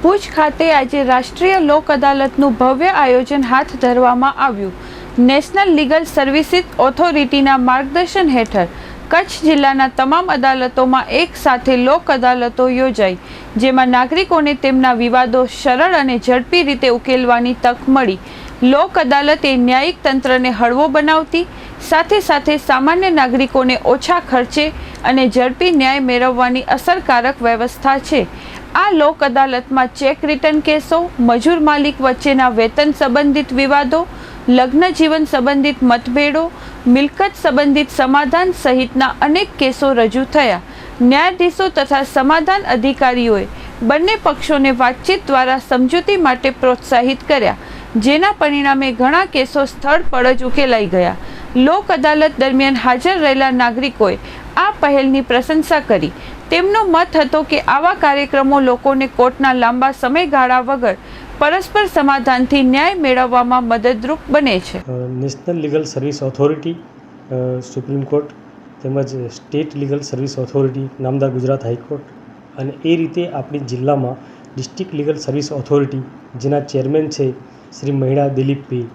ભુજ ખાતે આજે રાષ્ટ્રીય લોક અદાલતનું ભવ્ય આયોજન હાથ ધરવામાં આવ્યું. નેશનલ લીગલ સર્વિસીસ ઓથોરિટીના માર્ગદર્શન હેઠળ કચ્છ જિલ્લાના તમામ અદાલતોમાં એક સાથે લોક અદાલતો યોજાઈ, જેમાં નાગરિકોને તેમના વિવાદો સરળ અને ઝડપી રીતે ઉકેલવાની તક મળી. લોક અદાલત એ ન્યાયિક તંત્રને હળવો બનાવતી, સાથે સાથે સામાન્ય નાગરિકોને ઓછા ખર્ચે અને ઝડપી ન્યાય મેળવવાની અસરકારક વ્યવસ્થા છે. આ લોક અદાલતમાં ચેક રિટર્ન કેસો, મજૂર માલિક વચ્ચેના વેતન સંબંધિત વિવાદો, લગ્ન જીવન સંબંધિત મતભેડો, મિલકત સંબંધિત સમાધાન સહિતના અનેક કેસો રજૂ થયા. ન્યાયાધીશો તથા સમાધાન અધિકારીઓએ બંને પક્ષોને વાતચીત દ્વારા સમજૂતી માટે પ્રોત્સાહિત કર્યા, જેના પરિણામે ઘણા કેસો સ્થળ પર જ ઉકેલાઈ ગયા. લોક અદાલત દરમિયાન હાજર રહેલા નાગરિકોએ આ પહેલની પ્રશંસા કરી. તેમનો મત હતો કે આવા કાર્યક્રમો લોકોને કોર્ટના લાંબા સમયગાળા વગર પરસ્પર સમાધાનથી ન્યાય મેળવવામાં મદદરૂપ બને છે. National legal service authority supreme court તેમજ સ્ટેટ લીગલ સર્વિસ ઓથોરિટી નામદાર ગુજરાત હાઈકોર્ટ અને એ રીતે આપણી જિલ્લામાં ડિસ્ટ્રિક્ટ લીગલ સર્વિસ ઓથોરિટી જેના ચેરમેન છે શ્રી મહિડા દિલીપભાઈ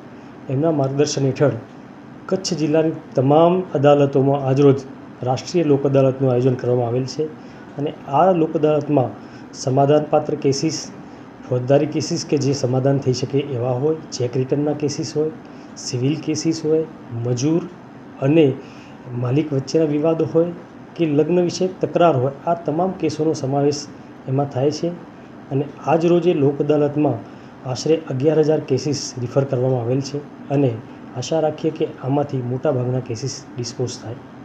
એમના માર્ગદર્શન હેઠળ કચ્છ જિલ્લાની તમામ અદાલતોમાં આજરોજ રાષ્ટ્રીય લોક અદાલતનું આયોજન કરવામાં આવેલ છે અને આ લોક અદાલતમાં સમાધાનપાત્ર કેસીસ, ફોજદારી કેસીસ કે જે સમાધાન થઈ શકે એવા હોય, ચેક રિટર્નના કેસીસ હોય, સિવિલ કેસીસ હોય, મજૂર અને માલિક વચ્ચેના વિવાદો હોય કે લગ્ન વિશે તકરાર હોય, આ તમામ કેસોનો સમાવેશ એમાં થાય છે અને આજ રોજે લોક અદાલતમાં આશરે અગિયાર હજાર કેસીસ રિફર કરવામાં આવેલ છે અને આશા રાખીએ કે આમાંથી મોટા ભાગના કેસીસ ડિસ્પોઝ થાય.